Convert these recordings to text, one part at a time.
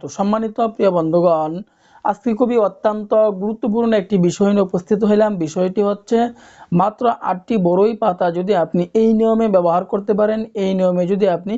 তো সম্মানিত প্রিয় বন্ধুগণ আজকে খুবই অত্যন্ত গুরুত্বপূর্ণ একটি বিষয় নিয়ে উপস্থিত হইলাম। বিষয়টি হচ্ছে, মাত্র আটটি বড়ই পাতা যদি আপনি এই নিয়মে ব্যবহার করতে পারেন, এই নিয়মে যদি আপনি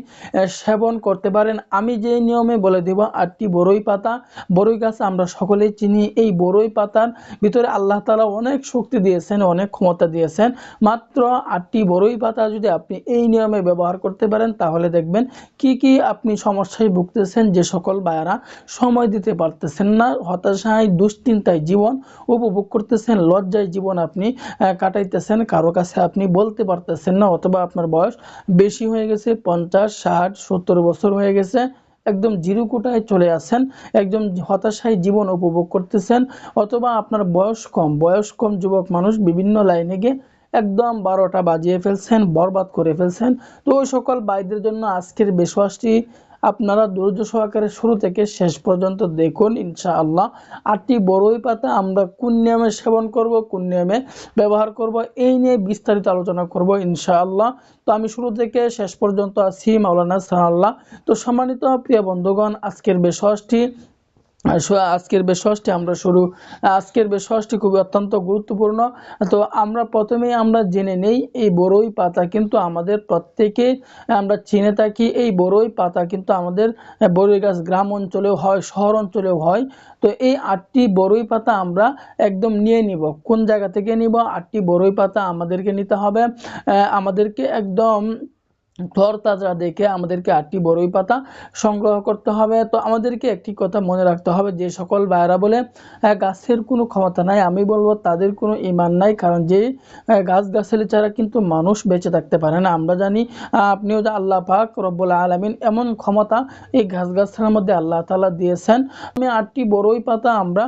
সেবন করতে পারেন, আমি যে নিয়মে বলে দিব আটটি বড়ই পাতা, বড়ই গাছ আমরা সকলেই চিনি, এই বড়ই পাতার ভিতরে আল্লাহ তালা অনেক শক্তি দিয়েছেন, অনেক ক্ষমতা দিয়েছেন। মাত্র আটটি বড়ই পাতা যদি আপনি এই নিয়মে ব্যবহার করতে পারেন, তাহলে দেখবেন কি কি আপনি সমস্যায় ভুগতেছেন, যে সকল বায়ারা সময় দিতে পারতেছেন না হতাশায়, দুশ্চিন্তায় জীবন উপভোগ করতেছেন, লজ্জায় জীবন আপনি কাটাইতেছেন, কারও কাছে আপনি বলতে পারতেছেন না অথবা আপনার বয়স বেশি হয়ে গেছে, পঞ্চাশ, ষাট, সত্তর বছর হয়ে গেছে, একদম জিরো চলে আসেন একদম হতাশায় জীবন উপভোগ করতেছেন অথবা আপনার বয়স কম বয়স কম যুবক মানুষ বিভিন্ন লাইনে গিয়ে একদম বারোটা বাজিয়ে ফেলছেন, বরবাদ করে ফেলছেন। তো ওই সকল বাইদের জন্য আজকের বেশওয়াসটি আপনারা ধৈর্য সহকারে শুরু থেকে শেষ পর্যন্ত দেখুন, ইনশাআল্লাহ। আটটি বড়ই পাতা আমরা কোন নিয়মে সেবন করব, কোন নিয়মে ব্যবহার করব, এই নিয়ে বিস্তারিত আলোচনা করব, ইনশাআল্লাহ। তো আমি শুরু থেকে শেষ পর্যন্ত আছি, মাওলানা সাহাল্লাহ তো সম্মানিত প্রিয় বন্ধুগণ, আজকের বেশওয়াসটি আজকের বেশওয়াসটি আমরা শুরু আজকের বেশওয়াসটি খুবই অত্যন্ত গুরুত্বপূর্ণ। তো আমরা প্রথমেই আমরা জেনে নেই, এই বড়ই পাতা কিন্তু আমাদের প্রত্যেকে আমরা চিনে থাকি। এই বড়ই পাতা কিন্তু আমাদের বড়ই গাছ গ্রাম অঞ্চলেও হয়, শহর অঞ্চলেও হয়। তো এই আটটি বড়ই পাতা আমরা একদম নিয়ে নিব। কোন জায়গা থেকে নিব? আটটি বড়ই পাতা আমাদেরকে নিতে হবে। আমাদেরকে একদম তরতাজা দেখে আমাদেরকে আটটি বড়ই পাতা সংগ্রহ করতে হবে। তো আমাদেরকে একটি কথা মনে রাখতে হবে যে সকল ভাইয়েরা বলে "হ্যাঁ, গাছের কোনো ক্ষমতা নাই আমি বলব তাদের কোনো ইমান নাই কারণ যে গাছ গাছালি ছাড়া কিন্তু মানুষ বেঁচে থাকতে পারে না। আমরা জানি আপনিও যে আল্লাহ পাক রব্বুল আলমিন এমন ক্ষমতা এই গাছ গাছার মধ্যে আল্লাহ তালা দিয়েছেন। আমি আটটি বড়ই পাতা আমরা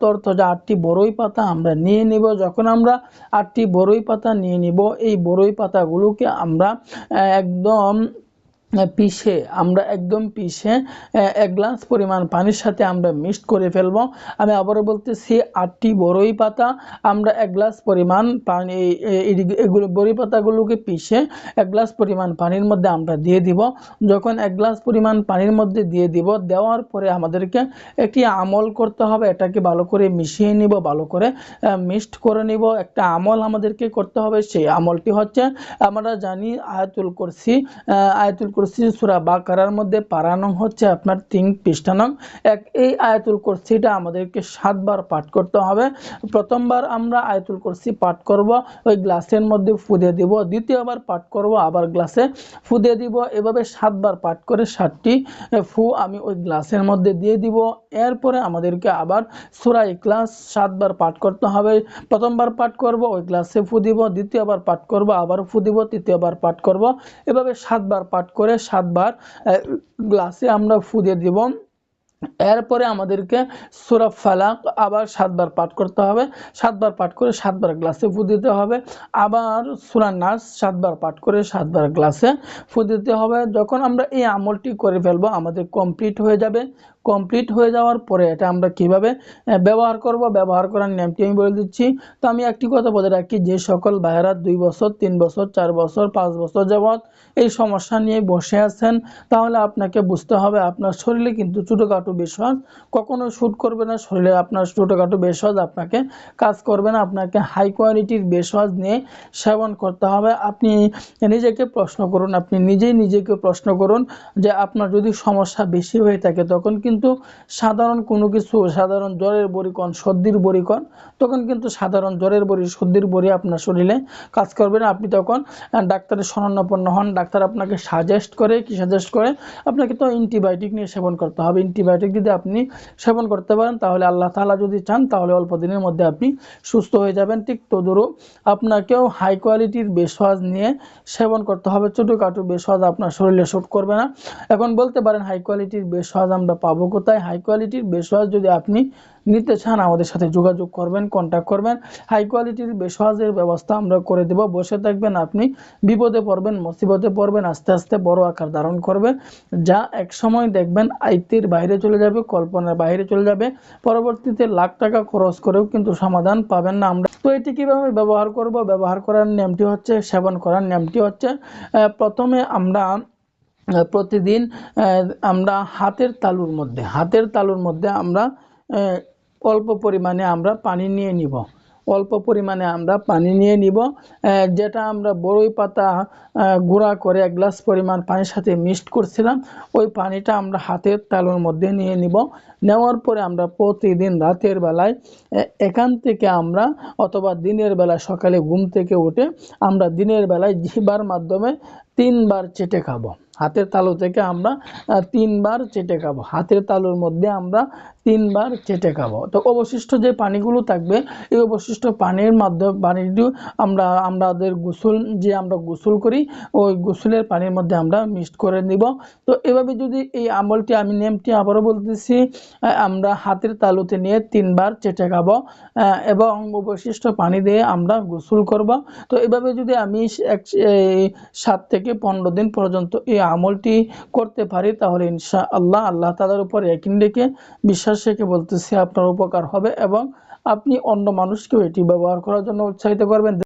তরতাজা আটটি বড়ই পাতা আমরা নিয়ে নিব। যখন আমরা আটটি বড়ই পাতা নিয়ে নিব এই বড়ই পাতাগুলোকে আমরা আহ, একদম আহ, পিষে আমরা একদম পিষে এক গ্লাস পরিমাণ পানির সাথে আমরা মিক্সড করে ফেলব। আমি আবারও বলতেছি আটটি বড়ই পাতা আমরা এক গ্লাস পরিমাণ পানি এগুলো বড়ই পাতাগুলোকে পিষে এক গ্লাস পরিমাণ পানির মধ্যে আমরা দিয়ে দিব। যখন এক গ্লাস পরিমাণ পানির মধ্যে দিয়ে দিব দেওয়ার পরে আমাদেরকে একটি আমল করতে হবে। এটাকে ভালো করে মিশিয়ে নিব ভালো করে মিক্সড করে নিব। একটা আমল আমাদেরকে করতে হবে সেই আমলটি হচ্ছে আমরা জানি আয়াতুল আহ, আয়াতুল কুরসি সূরা বাকারার মধ্যে পারানং হচ্ছে আপনার তিন পৃষ্ঠানং এক, এই আয়াতুল কুরসিটা আমাদেরকে সাতবার পাঠ করতে হবে। প্রথমবার আমরা আয়াতুল কুরসি পাঠ করব, ওই গ্লাসের মধ্যে ফুদে দিব। দ্বিতীয়বার পাঠ করব, আবার গ্লাসে ফুদে দিব। এভাবে সাতবার পাঠ করে সাতটি ফু আমি ওই গ্লাসের মধ্যে দিয়ে দিব। এরপরে আমাদেরকে আবার সূরা ইখলাস সাতবার পাঠ করতে হবে। প্রথমবার পাঠ করব, ওই গ্লাসে ফু দিব। দ্বিতীয়বার পাঠ করব, আবার ফু দিব। তৃতীয়বার পাঠ করব। এভাবে সাতবার পাঠ করে সাতবার গ্লাসে আমরা ফু দিয়ে দিব। এরপরে আমাদেরকে সোরা ফালাক আবার সাতবার পাঠ করতে হবে। সাতবার পাঠ করে সাতবার গ্লাসে ফু দিতে হবে। আবার সুরা নাস সাতবার পাঠ করে সাতবার গ্লাসে ফু দিতে হবে। যখন আমরা এই আমলটি করে ফেলব, আমাদের কমপ্লিট হয়ে যাবে। কমপ্লিট হয়ে যাওয়ার পরে এটা আমরা কীভাবে ব্যবহার করব? ব্যবহার করার নিয়মটি আমি বলে দিচ্ছি। তো আমি একটি কথা বলে রাখি, যে সকল ভাইয়েরা দুই বছর, তিন বছর, চার বছর, পাঁচ বছর যাবৎ এই সমস্যা নিয়ে বসে আছেন, তাহলে আপনাকে বুঝতে হবে আপনার শরীরে কিন্তু ছোটোখাটো বিশ্বাস কখনো শ্যুট করবে না। শরীরে আপনার ছোটোখাটো বেশওয়াজ আপনাকে কাজ করবে না। আপনাকে হাই কোয়ালিটির বেশওয়াজ নিয়ে সেবন করতে হবে। আপনি নিজেকে প্রশ্ন করুন, আপনি নিজেই নিজেকে প্রশ্ন করুন যে আপনার যদি সমস্যা বেশি হয়ে থাকে তখন কিন্তু সাধারণ কোনো কিছু, সাধারণ জ্বরের বড়িকণ সর্দির বড়িকণ তখন কিন্তু সাধারণ জ্বরের বড়ি সর্দির বড়ি আপনার শরীরে কাজ করবে না। আপনি তখন ডাক্তারের শরণাপন্ন হন, ডাক্তার আপনাকে সাজেস্ট করে, কি সাজেস্ট করে? আপনাকে তো অ্যান্টিবায়োটিক নিয়ে সেবন করতে হবে। অ্যান্টিবায়োটিক যদি আপনি সেবন করতে পারেন, তাহলে আল্লাহ তালা যদি চান, তাহলে অল্প দিনের মধ্যে আপনি সুস্থ হয়ে যাবেন। ঠিক তদুরূপ আপনাকেও হাই কোয়ালিটির বেশওয়াজ নিয়ে সেবন করতে হবে। ছোটোখাটো বেশওয়াজ আপনার শরীরে শ্যুট করবে না। এখন বলতে পারেন হাই কোয়ালিটির বেশওয়াজ আমরা পাবো কোথায় হাই কোয়ালিটির বেশওয়াজ যদি আপনি নিতে চান, আমাদের সাথে যোগাযোগ করবেন কন্ট্যাক্ট করবেন। হাই কোয়ালিটির বেশওয়াজের ব্যবস্থা আমরা করে দেব। বসে থাকবেন আপনি, বিপদে পড়বেন, মুসিবতে পড়বেন, আস্তে আস্তে বড় আকার ধারণ করবে। যা এক সময় দেখবেন আয়ত্তের বাইরে চলে যাবে, কল্পনার বাইরে চলে যাবে। পরবর্তীতে লাখ টাকা খরচ করেও কিন্তু সমাধান পাবেন না আমরা। তো এটি কীভাবে ব্যবহার করব? ব্যবহার করার নিয়মটি হচ্ছে, সেবন করার নিয়মটি হচ্ছে প্রথমে আমরা প্রতিদিন আমরা হাতের তালুর মধ্যে, হাতের তালুর মধ্যে আমরা অল্প পরিমাণে আমরা পানি নিয়ে নিব। অল্প পরিমাণে আমরা পানি নিয়ে নিব যেটা আমরা বড়ই পাতা গুঁড়া করে এক গ্লাস পরিমাণ পানির সাথে মিক্সড করছিলাম, ওই পানিটা আমরা হাতের তালুর মধ্যে নিয়ে নিব। নেওয়ার পরে আমরা প্রতিদিন রাতের বেলায় এখান থেকে আমরা, অথবা দিনের বেলায় সকালে ঘুম থেকে উঠে আমরা দিনের বেলায় জিবার মাধ্যমে তিনবার চেটে খাব। হাতের তালু থেকে আমরা তিনবার চেটে খাব। হাতের তালুর মধ্যে আমরা তিনবার চেটে খাব। তো অবশিষ্ট যে পানিগুলো থাকবে, এই অবশিষ্ট পানির মাধ্যমে, পানিটি আমরা আমাদের গোসল, যে আমরা গোসল করি, ওই গোসলের পানির মধ্যে আমরা মিক্সড করে নিব। তো এভাবে যদি এই আমলটি আমি নেমটি আবারও বলতেছি আমরা হাতের তালুতে নিয়ে তিনবার চেটে খাব এবং অবশিষ্ট পানি দিয়ে আমরা গোসল করব। তো এভাবে যদি আমি এক সাত থেকে পনেরো দিন পর্যন্ত এই আমলটি করতে পারি, তাহলে ইনশা আল্লাহ আল্লাহ তালার উপর একিন রেখে বিশ্বাস রেখে বলতেছি আপনার উপকার হবে এবং আপনি অন্য মানুষকেও এটি ব্যবহার করার জন্য উৎসাহিত করবেন।